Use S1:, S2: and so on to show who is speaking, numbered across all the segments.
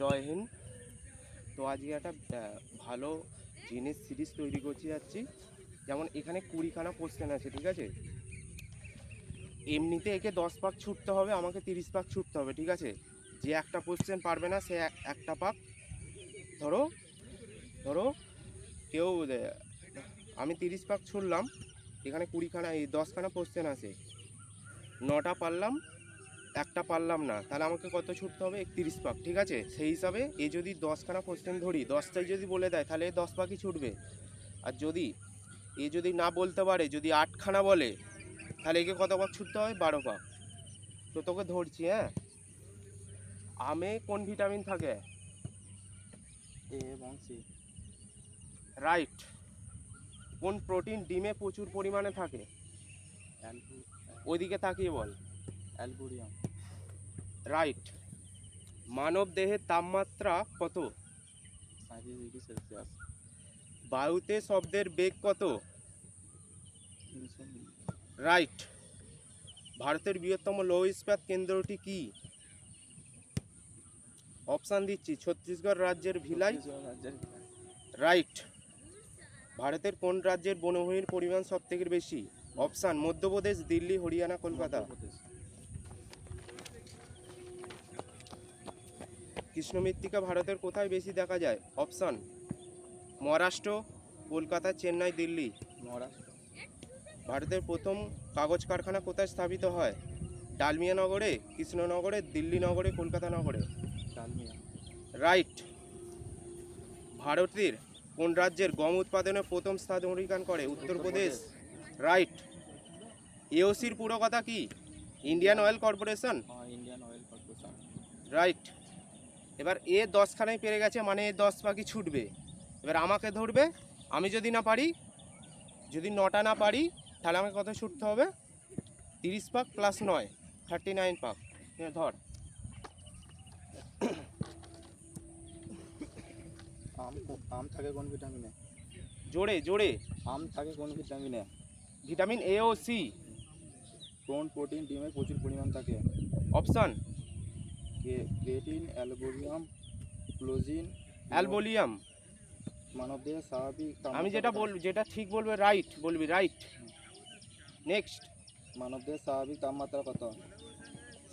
S1: জয় হিন্দ। তো আজকে একটা ভালো জিনিস সিরিজ তৈরি করতে যাচ্ছি। যেমন এখানে কুড়িখানা কোশ্চেন আছে, ঠিক আছে? এমনিতে একে দশ পাক ছুটতে হবে, আমাকে তিরিশ পাক ছুটতে হবে, ঠিক আছে? যে একটা কোশ্চেন পারবে না, সে একটা পাক। ধরো ধরো, কেউ আমি তিরিশ পাক ছুটলাম এখানে কুড়িখানা, এই দশখানা কোশ্চেন আছে। নটা পারলাম একটা পারলাম না তাহলে আমাকে কত ছুটতে হবে? একত্রিশ পাক ঠিক আছে? সেই হিসাবে এ যদি দশখানা কোশ্চেন ধরি দশটাই যদি বলে দেয় তাহলে এ দশ পাকই ছুটবে। আর যদি এ যদি না বলতে পারে যদি আটখানা বলে তাহলে একে কত পাক ছুটতে হবে? বারো পাক। তো তোকে ধরছি হ্যাঁ? আমে কোন ভিটামিন থাকে?
S2: এ এবং সি।
S1: রাইট। কোন প্রোটিন ডিমে প্রচুর পরিমাণে থাকে? ওইদিকে তাকিয়ে বল।
S2: অ্যালবুরিয়াম।
S1: রাইট। মানব দেহের তাপমাত্রা কত? বায়ুতে শব্দের বেগ কত? রাইট। ভারতের বৃহত্তম লৌহ ইস্পাত কেন্দ্রটি কি? অপশান দিচ্ছি, ছত্তিশগড় রাজ্যের ভিলাই। রাইট। ভারতের কোন রাজ্যের বনভূমির পরিমাণ সব থেকে বেশি? অপশান, মধ্যপ্রদেশ, দিল্লি, হরিয়ানা, কলকাতা।
S2: মধ্যপ্রদেশ
S1: কৃষ্ণ মৃত্তিকা ভারতের কোথায় বেশি দেখা যায়? অপশান মহারাষ্ট্র কলকাতা চেন্নাই দিল্লি।
S2: মহারাষ্ট্র।
S1: ভারতের প্রথম কাগজ কারখানা কোথায় স্থাপিত হয়? ডালমিয়া নগরে কৃষ্ণনগরে দিল্লি নগরে কলকাতা নগরে।
S2: ডালমিয়া।
S1: রাইট। ভারতের কোন রাজ্যের গম উৎপাদনে প্রথম স্থান অধিকার করে? উত্তরপ্রদেশ। রাইট। এওসির পুরো কথা কি? Indian oil corporation?
S2: হ্যাঁ ইন্ডিয়ান অয়েল কর্পোরেশন।
S1: রাইট। এবার এ দশখানায় পেরে গেছে মানে এ দশ পাখি ছুটবে। এবার আমাকে ধরবে আমি যদি না পারি যদি নটা না পারি তাহলে আমাকে কত ছুটতে হবে? তিরিশ পাক প্লাস নয় থার্টি নাইন পাক ধর।
S2: আম আম থাকে কোন ভিটামিনে
S1: জোরে জোরে।
S2: আম থাকে কোন ভিটামিনে
S1: ভিটামিন এ ও সি
S2: কোন প্রোটিন ডিমে প্রচুর পরিমাণ থাকে?
S1: অপশান
S2: ক্রেটিন অ্যালবোরিয়াম ক্লোজিন
S1: অ্যালবোলিয়াম।
S2: মানবদেহের স্বাভাবিক
S1: আমি যেটা? বল যেটা ঠিক বলবে রাইট বলবি রাইট নেক্সট
S2: মানবদেহের স্বাভাবিক তাপমাত্রা কত?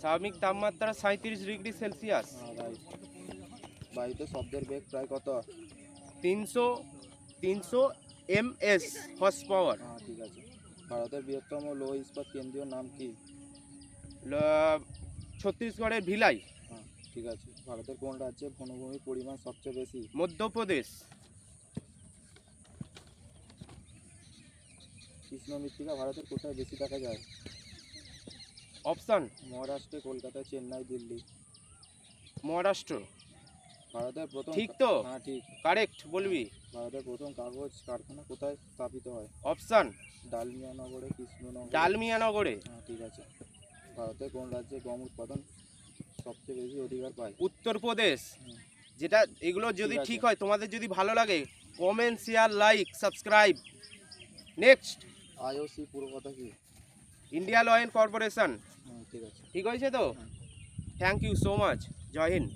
S1: স্বাভাবিক তাপমাত্রা সাঁত্রিশ ডিগ্রি সেলসিয়াস।
S2: হ্যাঁ রাইট বায়ুতে শব্দের বেগ প্রায় কত?
S1: তিনশো তিনশো এম এস হর্স পাওয়ার।
S2: হ্যাঁ ঠিক আছে। ভারতের বৃহত্তম লৌহ ইস্পাত কেন্দ্রীয় নাম কি?
S1: ছত্তিশগড়ের ভিলাই।
S2: হ্যাঁ ঠিক আছে। ভারতের কোন রাজ্যে বনভূমির পরিমাণ সবচেয়ে বেশি?
S1: মধ্যপ্রদেশ।
S2: কৃষ্ণ মৃত্তিকা ভারতের কোথায় বেশি দেখা যায়?
S1: অপশান।
S2: মহারাষ্ট্রে কলকাতা চেন্নাই দিল্লি।
S1: মহারাষ্ট্র।
S2: ভারতের প্রথম
S1: ঠিক তো?
S2: হ্যাঁ ঠিক।
S1: কারেক্ট বলবি?
S2: ভারতের প্রথম কাগজ কারখানা কোথায় স্থাপিত হয়?
S1: অপশান।
S2: ডালমিয়া নগরে কৃষ্ণনগর।
S1: ডালমিয়ানগরে।
S2: হ্যাঁ ঠিক আছে। ভারতের কোন রাজ্যে গম উৎপাদন সবচেয়ে বেশি অধিকার পায়।
S1: উত্তরপ্রদেশ। যেটা এগুলো যদি
S2: ঠিক
S1: হয় তোমাদের যদি ভালো লাগে comment share like subscribe next
S2: IOC পুরো কথা কি?
S1: ইন্ডিয়া অয়েল কর্পোরেশন
S2: ঠিক আছে।
S1: ঠিক হয়েছে তো? Thank you so much Jai Hind.